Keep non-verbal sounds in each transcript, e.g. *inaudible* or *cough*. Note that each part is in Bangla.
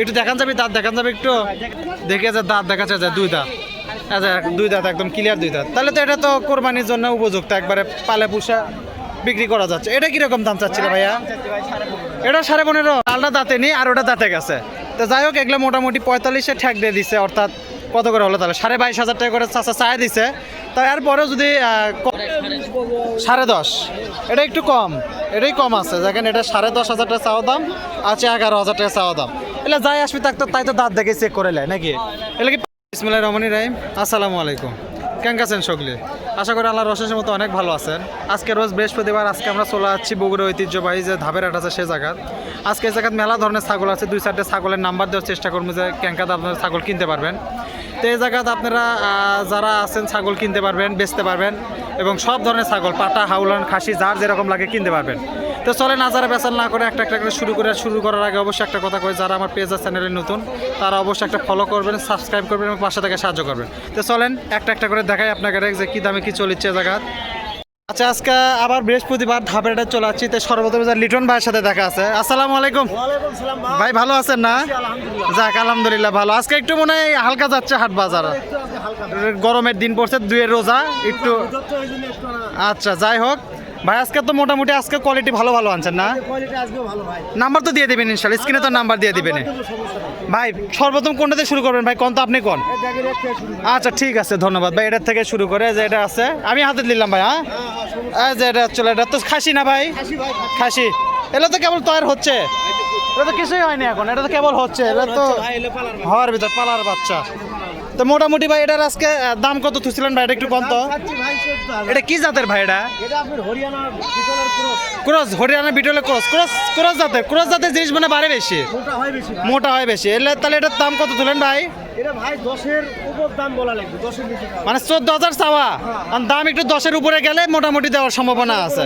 একটু দেখান যাবে, দাঁত দেখান যাবে একটু। দেখে যে দাঁত দেখা যায় দুই দাঁত। আচ্ছা দুই দাঁত, একদম ক্লিয়ার দুই দাঁত। তাহলে তো এটা তো কোরবানির জন্য উপযুক্ত, একবারে পালে পুষা বিক্রি করা যাচ্ছে। এটা কীরকম দাম চাচ্ছিল ভাইয়া? এটা সাড়ে পনেরো। লালটা দাঁতে নেই, আর ওটা দাঁতে গেছে। তো যাই হোক, এগুলো মোটামুটি পঁয়তাল্লিশে ঠেক দিয়ে দিছে, অর্থাৎ কত করে হলো তাহলে? সাড়ে বাইশ হাজার টাকা করে চাষা চায় দিছে। তা এরপরেও যদি সাড়ে দশ। এটা একটু কম। এটাই কম আছে। দেখেন, এটা সাড়ে দশ হাজার টাকা চাওয়া দাম, আছে এগারো হাজার টাকা চাওয়া দাম। এলে যাই আসবি, তাক তো তাই তো দাঁত দেখে চেক করে নাকি? এলে কি ইসমাইল রহমানি রাহিম। আসসালামু আলাইকুম। কেমন আছেন সকলে? আশা করি আল্লাহ রসের মতো অনেক ভালো আছেন। আজকে রোজ বৃহস্পতিবার, আজকে আমরা চলে যাচ্ছি বগুড়া ঐতিহ্যবাহী যে ধাপের হাট আছে, সে জায়গাত আজকে এই জায়গাত মেলা ধরনের ছাগল আছে, দুই চারটে ছাগলের নাম্বার দেওয়ার চেষ্টা করব যে ক্যাঙ্কাতে আপনারা ছাগল কিনতে পারবেন। তো এই জায়গাত আপনারা যারা আছেন, ছাগল কিনতে পারবেন, বেচতে পারবেন এবং সব ধরনের ছাগল, পাটা, হাউলান, খাসি, যার যেরকম লাগে কিনতে পারবেন। তো চলে না যারা বেচাল না করে একটা একটা করে শুরু করে শুরু করার আগে অবশ্যই একটা কথা কই যারা আমার পেজ আর চ্যানেলে নতুন তারা অবশ্যই একটা ফলো করবেন সাবস্ক্রাইব করবেন এবং পাশে থেকে সাহায্য করবেন। তো চলেন একটা একটা করে দেখাই আপনাকে যে কী দামে কী চলিচ্ছে এ জায়গা। আচ্ছা আজকে আবার বৃহস্পতিবার ধাপের হাটে চলে আসছি তো সর্বপ্রথম লিটন ভাইয়ের সাথে দেখা আছে। আসসালামু আলাইকুম। ভাই ভালো আছেন না? যাক আলহামদুলিল্লাহ ভালো। আজকে একটু মনে হয় হালকা যাচ্ছে হাট বাজার। গরমের দিন পড়ছে দুয়ের রোজা একটু আচ্ছা যাই হোক। ভাই আজকে তো মোটামুটি আজকে কোয়ালিটি ভালো ভালো আনছেন না? কোয়ালিটি আজকেও ভালো ভাই। নাম্বার তো দিয়ে দেবেন ইনশাল্লাহ স্ক্রিনে তো নাম্বার দিয়ে দিবেন। ভাই সর্বপ্রথম কোনটাতে শুরু করবেন ভাই? কোন তো আপনি কোন? আচ্ছা ঠিক আছে ধন্যবাদ ভাই এটার থেকে শুরু করে যে এটা আছে। আমি হাতে দিলাম ভাই হ্যাঁ? হ্যাঁ হ্যাঁ এই যে এটা চলে এটা তো খাসি না ভাই? খাসি এগুলো তো কেবল তৈরি হচ্ছে? এটা তো কিছুই হয়নি এখন এটা তো কেবল হচ্ছে এটা তো হওয়ার ভিতর পালার বাচ্চা। তো মোটামুটি ভাই এটার আজকে দাম কত তুলছিলেন ভাই? এটা একটু কম তো। এটা কি জাতের ভাই এটা? ক্রস। হরিয়ানা বিটলের ক্রস। ক্রস ক্রস জাতের ক্রস জাতের জিনিস মানে বাড়ে বেশি। মোটা হয় বেশি মোটা হয় বেশি। এলে তাহলে এটার দাম কত তুলেন ভাই? এটা ভাই দশের উপর দাম বলা লাগবে দশের বেশি মানে চোদ্দ হাজার চাওয়া? আর দাম একটু দশের উপরে গেলে মোটামুটি দেওয়ার সম্ভাবনা আছে।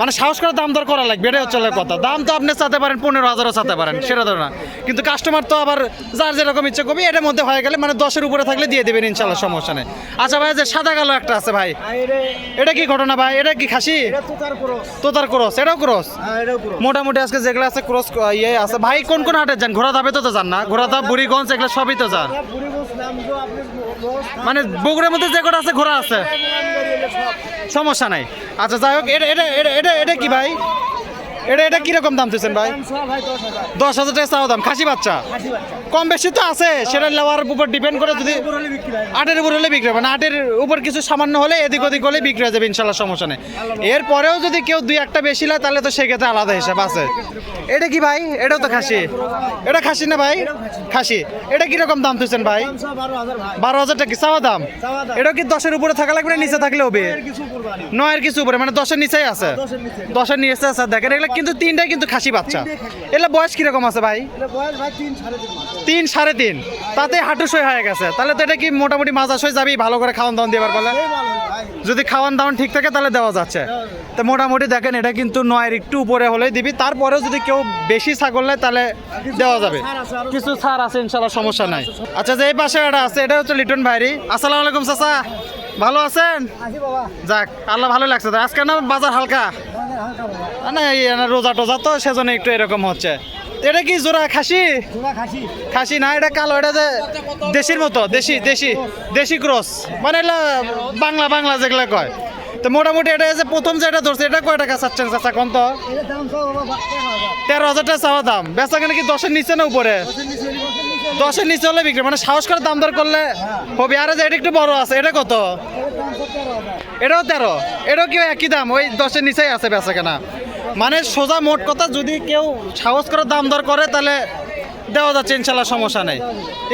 মানে সাহস করে দাম দর করা লাগবে এটাই হচ্ছে কথা। দাম তো আপনি চাতে পারেন পনেরো হাজারও চাতে পারেন সেটা ধরো না। কিন্তু কাস্টমার তো আবার যার যেরকম ইচ্ছে করবে এটার মধ্যে হয়ে গেলে মানে দশের উপরে থাকলে দিয়ে দেবেন ইনশাল্লাহ সমস্যা নেই। আচ্ছা ভাই যে সাদা কালো একটা আছে ভাই এটা এটা কি ঘটনা ভাই? এটা কি খাসি? এটা তো তার ক্রস এটাও ক্রস? হ্যাঁ এটাও ক্রস। মোটামুটি আজকে যেগুলো আছে ক্রস ইয়ে আছে। ভাই কোন কোন হাটে যান? ঘোড়া ধাপে তো তো যান না ঘোড়া ধাপ বুড়িগঞ্জ এগুলো সবই তো যান। মানে বগুড়ার মধ্যে যে কটা আছে ঘোরা আছে। সমস্যা নাই। আচ্ছা যাই হোক এটা এটা এটা এটা কি ভাই? এটা এটা কীরকম দাম দিচ্ছেন ভাই? দাম সব ভাই দশ হাজার টাকা চাওয়া দাম খাসি বাচ্চা? কম বেশি তো আছে সেটা নেওয়ার উপর ডিপেন্ড করে যদি হয় আটের উপর হলে বিক্রি হবে না আটের উপর কিছু সামান্য হলে এদিক ওদিক হলে বিক্রি হয়ে যাবে ইনশাল্লাহ সমস্যা নেই। এরপরেও যদি কেউ দুই একটা বেশি নেয় তাহলে তো সেক্ষেত্রে আলাদা হিসাব আছে। এটা কি ভাই? এটাও তো খাসি। এটা খাসি না ভাই? খাসি। এটা কীরকম দাম তুলছেন ভাই? বারো হাজার টাকা চাওয়া দাম। এটাও কি দশের উপরে থাকা লাগবে না নিচে থাকলে হবে? নয়ের কিছু উপরে মানে দশের নিচেই আছে। দশের নিচে। দশের নিচে আছে দেখেন এগুলো কিন্তু তিনটাই কিন্তু খাসি বাচ্চা। এগুলো বয়স কীরকম আছে ভাই? তিন সাড়ে তিন তাতে হাঁটু সই হয়ে গেছে। তাহলে তো এটা কি মোটামুটি মাজা সই যাবি ভালো করে খাওয়ান দাওয়ান ভালো ভাই। যদি খাওয়ান দাওয়ান ঠিক থাকে তাহলে দেওয়া যাচ্ছে। তো মোটামুটি দেখেন এটা কিন্তু নয়ের একটু উপরে হলে দিবি। তারপরেও যদি কেউ বেশি ছাগল নেয় তাহলে দেওয়া যাবে। কিছু ছাড় আছে ইনশাল্লাহ সমস্যা নাই। আচ্ছা যে এই পাশে এটা আছে এটা হচ্ছে লিটন ভাইরি। আসসালামু আলাইকুম চাচা। ভালো আছেন? যাক আল্লাহ ভালো লাগছে। তো আজকে না বাজার হালকা। না রোজা টোজা তো সেজন্য একটু এরকম হচ্ছে। এটা কি জোড়া খাসি? খাসি। না এটা কালো এটা যে দেশির মতো দেশি দেশি দেশি ক্রস। মানে বাংলা বাংলা যেগুলো কয়। তো মোটামুটি এটা যে প্রথম যে এটা ধরছে এটা কয় টাকা চাচ্ছেন চাচা কোন তো? তেরো হাজার। টাকা চাওয়া দাম। বেচা কেন কি দশের নিচে না উপরে? দশের নিচে হলে বিক্রি মানে সাহস করে দাম দর করলে হবে। আর যে এটা একটু বড় আছে এটা কত? এটাও তেরো। এটাও কি একই দাম? ওই দশের নিচেই আছে বেচা কেনা। মানে সোজা মোট কথা যদি কেউ সাহস করে দাম দর করে তাহলে দেওয়া যাচ্ছে ইনশাল্লাহ সমস্যা নেই।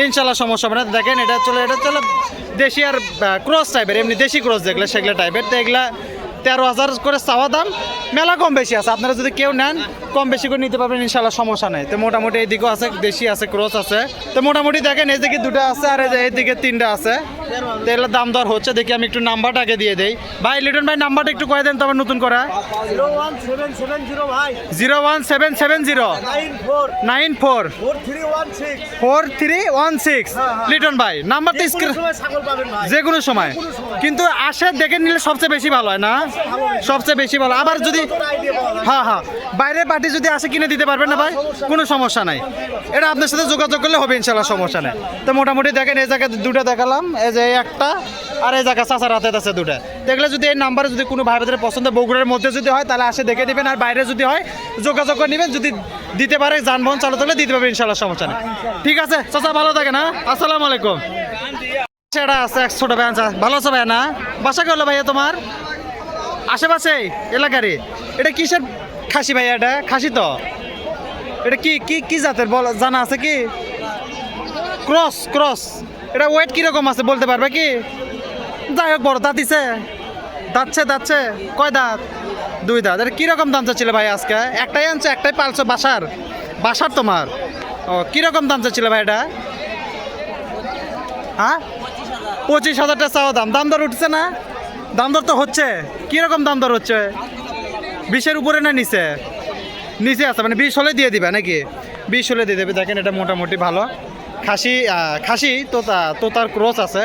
ইনশাল্লাহ সমস্যা মানে দেখেন এটা চলে এটা চলে দেশি আর ক্রস টাইপের এমনি দেশি ক্রস যেগুলো সেগুলো টাইপের তো এগুলা তেরো হাজার করে চাওয়া দাম মেলা কম বেশি আছে। আপনারা যদি কেউ নেন কম বেশি করে নিতে পারবেন ইনশাল্লাহ সমস্যা নেই। তো মোটামুটি এইদিকেও আছে দেশি আছে ক্রস আছে। তো মোটামুটি দেখেন এইদিকে দুটো আছে আর এইদিকে তিনটা আছে। তো এগুলোর দাম দর হচ্ছে দেখি আমি একটু নাম্বারটা আগে দিয়ে দেই। ভাই লিটন ভাই নাম্বারটা একটু কয়ে দেন তো আবার নতুন করা। Zero one seven seven zero nine four. Four three one six. হ্যাঁ, হ্যাঁ। লিটন ভাই নাম্বারটা যে কোনো স্ক্রিন যে কোনো সময়। কিন্তু আসে দেখে নিলে সবচেয়ে বেশি ভালো হয় না? সবচেয়ে বেশি ভালো। আবার যদি হ্যাঁ হ্যাঁ। বাইরের পার্টি যদি আসে, কিনে দিতে পারবেন না ভাই? কোনো সমস্যা নাই। এটা আপনার সাথে যোগাযোগ করলে হবে ইনশাল্লাহ সমস্যা নেই। তো মোটামুটি দেখেন, এই জায়গায় দুটো দেখালাম। এই যে একটা আর এই জায়গা চাচার হাতে আছে দুটো। দেখলে যদি এই নাম্বারে যদি কোনো ভাই পছন্দ, বগুড়ার মধ্যে যদি হয়, তাহলে আসে, দেখে দিবেন আর বাইরে যদি হয়, যোগাযোগ করে নেবেন। যদি দিতে পারে, যানবাহন চালু হলে দিতে পারবে ইনশাল্লাহ সমস্যা নেই। ঠিক আছে, চাচা, ভালো থাকেন হ্যাঁ? আসসালামু আলাইকুম। সেটা আছে এক ছোট ভাই ভালো আছে ভাই না? বাসা গেলো ভাইয়া তোমার? আশেপাশে এলাকারে এটা কিসের খাসি ভাই এটা? খাসি তো? এটা কি কি কি জাতের বল জানা আছে কি? Cross cross. এটা ওয়েট কীরকম আছে বলতে পারবে কি? যাই হোক, বড় দাঁত দিছে। দাঁতছে দাঁতছে। কয় দাঁত? দুই দাঁত। এটা কীরকম দাম চাচ্ছিল ভাই আজকে? একটাই আনছে, একটাই পালছো বাসার। বাসার তোমার? ও, কীরকম দাম চাচ্ছিল ভাই এটা? হ্যাঁ? পঁচিশ হাজারটা চাওয়া দাম। দাম দর উঠছে না? দাম দর তো হচ্ছে। কীরকম দাম দর হচ্ছে? বিশের উপরে না নিচে? নিচে আছে মানে বিশ হলে দিয়ে দিবে নাকি? বিশ হলে দিয়ে দেবে। দেখেন এটা মোটামুটি ভালো। খাসি খাসি, তোতা, তোতার ক্রস আছে।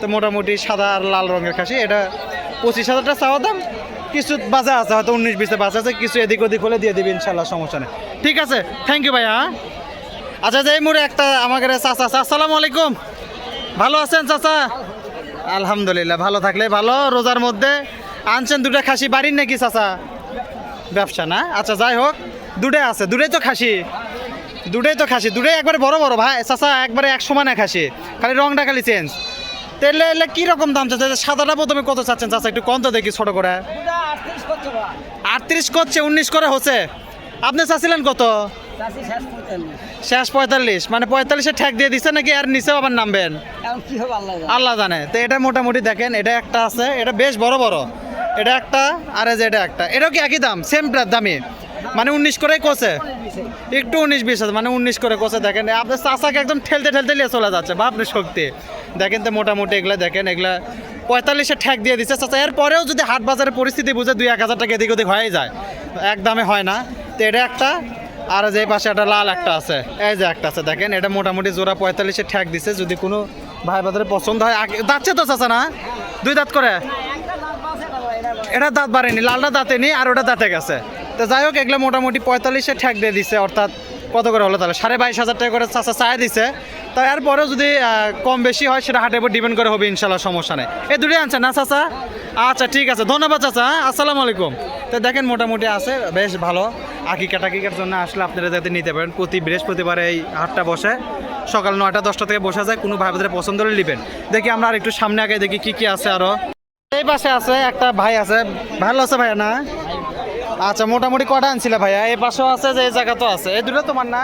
তো মোটামুটি সাদা আর লাল রঙের খাসি। এটা পঁচিশ হাজারটা চাওয়া দাম। কিছু বাজা আছে, হয়তো উনিশ বিশে বাজা আছে। কিছু এদিক ওদিক হলে দিয়ে দিবি ইনশাল্লাহ সমস্যা নেই। ঠিক আছে থ্যাংক ইউ ভাইয়া। আচ্ছা যে এই মুড়ে একটা আমাকে চাচা। আসসালামু আলাইকুম। ভালো আছেন, চাচা? আলহামদুলিল্লাহ ভালো থাকলে ভালো রোজার মধ্যে আনছেন দুটা খাসি বাড়ির নাকি চাচা? ব্যবসা না? আচ্ছা যাই হোক দুটাই আছে দুটাই তো খাসি। দুটাই তো খাসি দুটাই একবারে বড় বড় ভাই। চাচা একবারে এক সমানে খাসি খালি রংটা খালি চেঞ্জ তেলে এলে কীরকম দাম চাচ্ছে? সাদাটা প্রথমে কত চাচ্ছেন চাচা? একটু কম তো দেখি ছোট করে। আটত্রিশ করছে উনিশ করে হচ্ছে। আপনি চাচ্ছিলেন কত? শেষ পঁয়তাল্লিশ। মানে পঁয়তাল্লিশে ঠ্যাক দিয়ে দিচ্ছে নাকি আর নিচেও আবার নামবেন? আল্লাহ জানে। তো এটা মোটামুটি দেখেন এটা একটা আছে এটা বেশ বড় বড়। এটা একটা আর এই যে এটা একটা। এটাও কি একই দাম? সেম দামই। মানে উনিশ করেই কোসে একটু উনিশ বিশ মানে উনিশ করে কোসে দেখেন। আপনার চাষাকে একদম ঠেলতে ঠেলতে নিয়ে চলে যাচ্ছে। বাপরে শক্তি। দেখেন তো মোটামুটি এগুলা দেখেন এগুলা পঁয়তাল্লিশে ঠ্যাক দিয়ে দিচ্ছে চাচা এরপরেও যদি হাট বাজারের পরিস্থিতি বুঝে দুই এক হাজার টাকা এদিক ওদিক হয়ে যায় এক দামে হয় না। তো এটা একটা আর যে পাশে একটা লাল একটা আছে। এই যে একটা আছে, দেখেন, এটা মোটামুটি জোড়া পঁয়তাল্লিশে ঠ্যাক দিছে, যদি কোনো ভাই বাজারে পছন্দ হয়। দাঁতছে তো চাচা না? দুই দাঁত করে? এটা দাঁত বাড়েনি, লালটা দাঁতে নি আর ওটা দাঁতে গেছে। তো যাই হোক, এগুলো মোটামুটি পঁয়তাল্লিশে ঠ্যাক দিয়ে দিছে, অর্থাৎ কত করে হলো তাহলে? সাড়ে বাইশ হাজার টাকা করে চাচা চায় দিছে। তো এরপরেও যদি কম বেশি হয়, সেটা হাটের উপর ডিপেন্ড করে হবে, ইনশাল্লাহ, সমস্যা নেই। এই দুটোই আনছে না চাচা? আচ্ছা ঠিক আছে। ধন্যবাদ চাচা হ্যাঁ? আসসালামু আলাইকুম। তো দেখেন, মোটামুটি আছে, বেশ ভালো। আকিকা টাকিকার জন্য আসলে আপনারা যাতে নিতে পারেন, প্রতি বৃহস্পতিবার এই হাটটা বসে। সকাল নয়টা, দশটা থেকে বসা যায়, কোনো ভাই পছন্দ হলে নেবেন। দেখি আমরা আর একটু সামনে আগে দেখি কি কি আছে আরও। এই পাশে আছে, একটা ভাই আছে। ভালো আছে ভাইয়া, না? আচ্ছা মোটামুটি কটা আনছিলে ভাইয়া? এই পাশেও আছে, যে এই জায়গা তো আছে। এই দুটো তোমার না?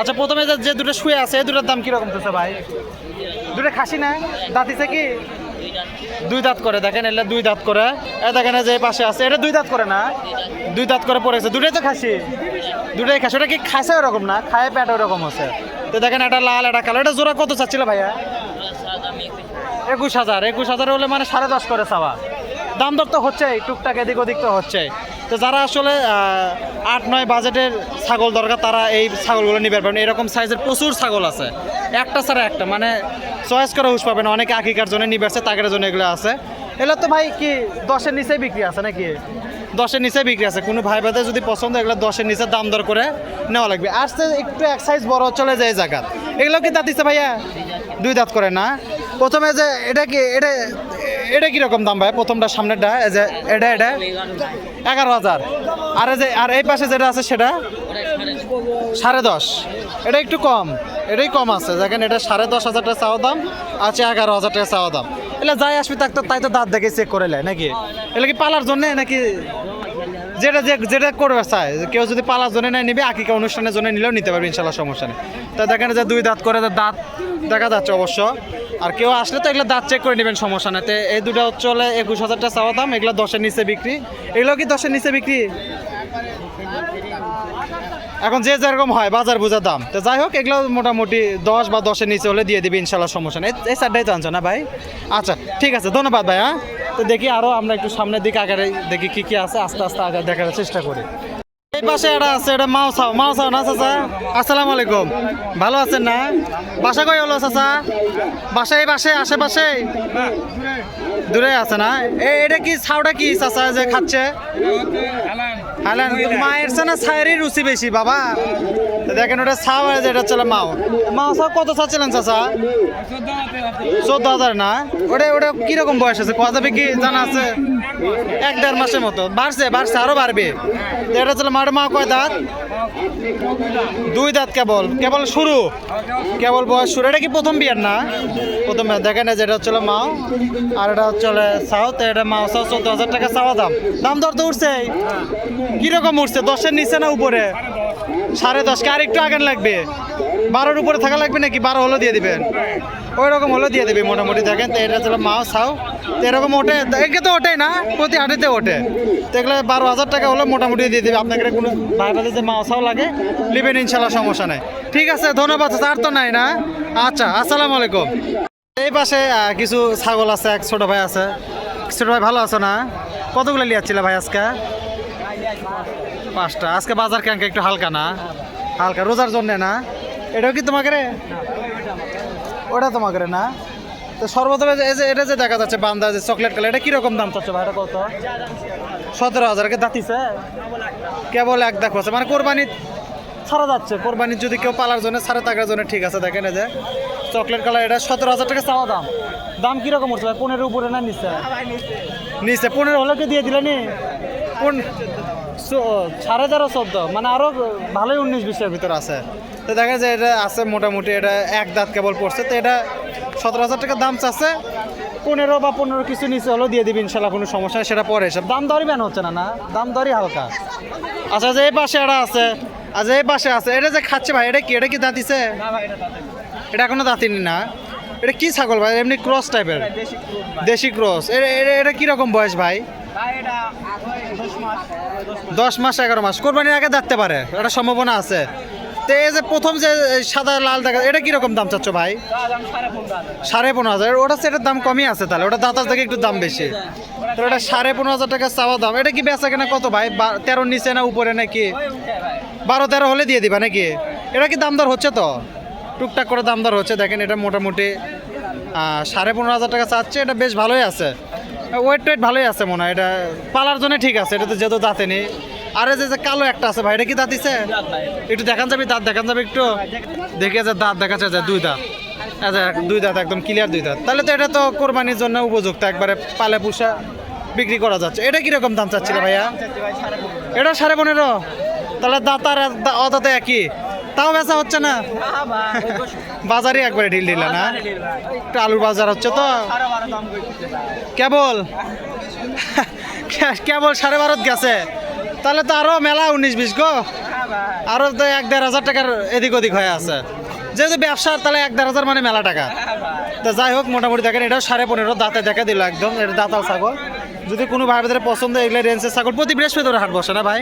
আচ্ছা প্রথমে যে দুটো শুয়ে আছে, এই দুটোর দাম কীরকম চলছে ভাই? দুটো খাসি না? দাঁতিছে কি? দুই দাঁত করে, দেখেন, এলে দুই দাঁত করে। এ দেখেন যে এই পাশে আছে, এটা দুই দাঁত করে না? দুই দাঁত করে পড়েছে দুটোই তো খাসি। দুটোই খাসি। ওটা কি খাইছে ওরকম না? খায় পেট ওরকম আছে। তো দেখেন, এটা লাল, এটা কালো। এটা জোড়া কত চাচ্ছিল ভাইয়া? একুশ হাজার। একুশ হাজার হলে মানে সাড়ে দশ করে চাওয়া। দাম দর তো হচ্ছে টুকটাক এদিক ওদিক তো হচ্ছে তো যারা আসলে আট, নয় বাজেটের ছাগল দরকার, তারা এই ছাগলগুলো নিবে। পারবেন এরকম সাইজের প্রচুর ছাগল আছে। একটা ছাড়া একটা মানে চয়েস করে হুস পাবেন অনেকে আকিকার জন্য নিবে, আছে, তাগের জন্য এগুলো আছে। এগুলো তো ভাই কি দশের নিচে বিক্রি আছে নাকি? দশের নিচে বিক্রি আছে। কোনো ভাই ভাইদের যদি পছন্দ এগুলো দশের নিচে দাম দর করে নেওয়া লাগবে। আসতে একটু এক সাইজ বড়, চলে যায় জায়গা এগুলো কি দাঁত দিচ্ছে ভাইয়া? দুই দাঁত করে না। প্রথমে যে, এটা কি, এটা এটা কীরকম দাম ভাই? প্রথমটা, সামনেরটা যে এটা এটা? এগারো হাজার। আর যে, আর এই পাশে যেটা আছে সেটা? সাড়ে দশ। এটা একটু কম। এটাই কম আছে। দেখেন, এটা সাড়ে দশ হাজার টাকা চাওয়া দাম আছে এগারো হাজার টাকা চাওয়া দাম। এলে যাই আসবি তো তাই তো দাঁত দেখে চেক করে নেয় নাকি? এটা কি পালার জন্য, নাকি যেটা যে যেটা করবে চায় কেউ যদি পালার জন্য নেয় নিবে, আকিকা অনুষ্ঠানের জন্য নিলেও নিতে পারবে, ইনশাল্লাহ সমস্যা নেই। তা দেখেন যে দুই দাঁত করে দাঁত, দেখা যাচ্ছে অবশ্য। আর কেউ আসলে তো এগুলো দাঁত চেক করে নেবেন, সমস্যা নেই। তো এই দুটো চলে একুশ হাজারটা চাওয়া দাম, এগুলো দশের নিচে বিক্রি। এগুলো কি দশের নিচে বিক্রি? এখন যে যেরকম হয়, বাজার বোঝার দাম। তো যাই হোক, এগুলো মোটামুটি দশ বা দশের নিচে হলে দিয়ে দিবে, ইনশাল্লাহ সমস্যা নেই। এই- এই সাইডটাই না ভাই? আচ্ছা ঠিক আছে, ধন্যবাদ ভাই হ্যাঁ? তো দেখি আরও আমরা একটু সামনের দিকে আগে দেখি কি কি আছে, আস্তে আস্তে আগে দেখার চেষ্টা করি। এই পাশে এটা আছে এটা মাও চাও মাও চাও না চাচা? আসসালামু আলাইকুম। ভালো আছেন না? বাসা কই হলো চাচা? বাসা এই পাশে, আশেপাশে? দূরে আছে না? এটা কি ছাউটা কি চাচা যে খাচ্ছে? হালান মায়ের সে না রুচি বেশি, বাবা। দেখেন, ওটা ছাও আর যেটা চলে মাও। মাও ছাও কত চাচ্ছিলেন চাচা? চোদ্দ হাজার না? ওটা ওটা কীরকম বয়স আছে? কত কি জানা আছে? এক দেড় মাসের মতো। বাড়ছে বাড়ছে, আরও বাড়বে। এটা ছিল মাঠ মা কয় দাঁত? দুই দাঁত কেবল। কেবল শুরু। কেবল বয়স শুরু। এটা কি প্রথম বিয়ার না? প্রথম দেখেন যে এটা হচ্ছে মাও আর এটা হচ্ছে সাউথ। এটা মাও সাউথ চোদ্দ হাজার টাকা চাওয়া দাম। দাম দর তো উঠছে কীরকম উঠছে? দশের নিচে না উপরে? সাড়ে দশ কে, আর একটু আগান লাগবে। বারোর উপরে থাকা লাগবে নাকি? বারো হলো দিয়ে দিবেন। ওই রকম হলো দিয়ে দিবি মোটামুটি, দেখেন। তো এটা ছিল মাও সাও। তো এরকম ওঠে। একে তো ওঠে না, প্রতি হাটেতে ওঠে। তো এগুলো বারো হাজার টাকা হলো মোটামুটি দিয়ে দিবে। আপনাকে কোনো ভাই ভাই যে মাও সাও লাগে, নেবেন ইনশাল্লাহ, সমস্যা নাই। ঠিক আছে, ধন্যবাদ। আর তো নাই না? আচ্ছা আসসালামু আলাইকুম। এই পাশে কিছু ছাগল আছে, এক ছোট ভাই আছে। ছোটো ভাই ভালো আছো না? কতগুলো লিয়াচ্ছিল ভাই আজকে? পাঁচটা। আজকে বাজার ক্যাঙ্কে একটু হালকা না? হালকা রোজার জন্য না? এটাও কি তোমাকে রে? ওটা তোমাকে রে না? তো সর্বপ্রথমে যে- এই যে এটা যে দেখা যাচ্ছে বান্দা যে চকলেট কালার এটা কীরকম দাম চাচ্ছে ভাই? এটা কত? সতেরো হাজারকে দাঁতিছে? কেবল এক দেখো মানে কোরবানি ছাড়া যাচ্ছে। কোরবানি যদি কেউ পালার জন্য ছাড়া থাকার জন্য ঠিক আছে দেখেন এই যে চকলেট কালার এটা সতেরো হাজার টাকা চাওয়া দাম। দাম কীরকম উঠছে ভাই? পনেরো উপরে না নিচ্ছে নিচে। পনেরো হলে কি দিয়ে দিলে নি? কোন চো- সাড়ে তেরো চোদ্দ মানে আরও ভালোই উনিশ বিশের ভিতর আছে। তো দেখা যায় এটা আছে মোটামুটি এটা এক দাঁত কেবল পড়ছে তো এটা সতেরো হাজার টাকা দাম চাচ্ছে। পনেরো বা পনেরো কিছু নিচে হলেও দিয়ে দিবি ইনশাল্লাহ কোনো সমস্যা সেটা পরে এসব দাম দরই বেন হচ্ছে না না? দাম দরই হালকা। আচ্ছা যে এই পাশে এটা আছে। আচ্ছা এই পাশে আছে। এটা যে খাচ্ছে ভাই এটা কি এটা কি দাঁতিছে এটা এখনও দাঁতিনি না। এটা কি ছাগল ভাই? এমনি ক্রস টাইপের। দেশি ক্রস এটা এটা- কীরকম বয়স ভাই? দশ মাস এগারো মাস। কোরবানির আগে দেখতে পারে এটা সম্ভাবনা আছে। তো এই যে প্রথম যে সাদা লাল দেখা এটা কীরকম দাম চাচ্ছ ভাই? সাড়ে পনেরো হাজার। ওটা সেটার দাম কমই আছে তাহলে ওটা দাতার থেকে একটু দাম বেশি। তো এটা সাড়ে পনেরো হাজার টাকা চাওয়া দাম। এটা কি বেচা কেনা কত ভাই? তেরো নিচে না উপরে নাকি? বারো তেরো হলে দিয়ে দিবা নাকি? এটা কি দাম দর হচ্ছে তো? টুকটাক করে দাম দর হচ্ছে দেখেন এটা মোটামুটি সাড়ে পনেরো হাজার টাকা চাচ্ছে এটা বেশ ভালোই আছে। ওয়েট টোয়েট ভালোই আছে মনে হয় এটা পালার জন্য ঠিক আছে, এটা তো যেহেতু দাঁতে নেই। আর যে যে কালো একটা আছে ভাই, এটা কি দাঁতিছে একটু দেখান যাবে, দাঁত দেখান যাবে একটু। দেখে যে দাঁত দেখা যায় দুই দাঁত। আচ্ছা দুই দাঁত, একদম ক্লিয়ার দুই দাঁত। তাহলে তো এটা তো কোরবানির জন্য উপযুক্ত, একবারে পালে পুষা বিক্রি করা যাচ্ছে। এটা কীরকম দাম চাচ্ছিল ভাইয়া? এটা সাড়ে পনেরো। তাহলে দাঁত আর অদাতে একই? তাও বেচা হচ্ছে না। বাজারে একবারে ঢিল ঢিলা না? একটু আলুর বাজার হচ্ছে তো। কেবল? *laughs* কেবল সাড়ে বারোত গেছে। তাহলে তো আরও মেলা উনিশ বিশ গো। আরও তো এক দেড় হাজার টাকার এদিক ওদিক হয়ে আছে। যেহেতু ব্যবসার, তাহলে এক দেড় হাজার মানে মেলা টাকা। তো যাই হোক, মোটামুটি দেখেন, এটাও সাড়ে পনেরো দাঁতে দেখা দিল একদম, এটা দাঁতাল ছাগল। যদি কোনো ভাই পছন্দ এগুলো রেঞ্জের ছাগল। প্রতি বৃহস্পতিবার হাট বসে না ভাই?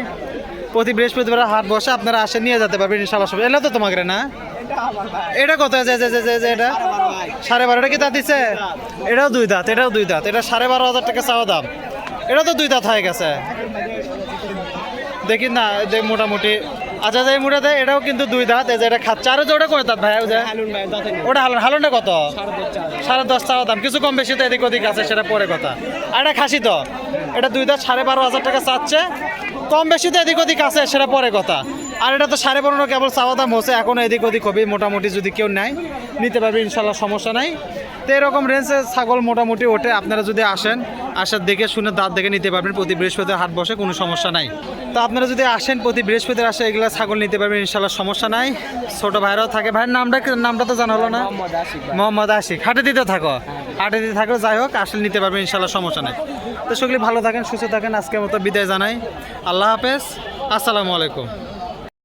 প্রতি বৃহস্পতিবার হাট বসে আপনারা আসে নিয়ে যেতে পারবেন ইনশাল্লাহ সব। এলে তো তোমাকে না? এটা কত? এটা? সাড়ে বারোটা কি দাঁত দিচ্ছে এটাও দুই দাঁত এটাও দুই দাঁত। এটা সাড়ে বারো হাজার টাকা চাওয়া দাম। এটা তো দুই দাঁত হয়ে গেছে। দেখি না যে মোটামুটি। আচ্ছা যে দেয় এটাও কিন্তু দুই দাঁত। এই যে এটা খাচ্ছে। আরও ওটা করে দাঁত ভাই ওটা হালন হালনটা কত? সাড়ে দশ চাওয়া দাম। কিছু কম বেশি তো এদিক ওদিক আছে সেটা পরে কথা। আর এটা খাসি তো? এটা দুই দাঁত সাড়ে বারো হাজার টাকা চাচ্ছে। কম বেশি তো এদিক ওদিক আছে সেটা পরে কথা। আর এটা তো সাড়ে পনেরো কেবল চাওয়া দাম হচ্ছে এখন এদিক ওদিক হবে মোটামুটি যদি কেউ নেয় নিতে পারবে ইনশাল্লাহ সমস্যা নাই। তো এরকম রেঞ্জে ছাগল মোটামুটি ওঠে আপনারা যদি আসেন আসার দেখে শুনে দাঁত দেখে নিতে পারবেন প্রতি বৃহস্পতিবার হাট বসে কোনো সমস্যা নাই। তো আপনারা যদি আসেন প্রতি বৃহস্পতিবার আসে এগুলো ছাগল নিতে পারবেন ইনশাল্লাহ সমস্যা নাই। ছোটো ভাইরাও থাকে ভাইয়ের নামটা নামটা তো জানা হলো না? মোহাম্মদ আশিক হাটে দিতে থাকো? হাটে দিতে থাকো যাই হোক আসলে নিতে পারবেন ইনশাল্লাহ সমস্যা নাই। তো সকলে ভালো থাকেন সুস্থ থাকেন। আজকের মতো বিদায় জানাই। আল্লাহ হাফেজ। আসসালামু আলাইকুম।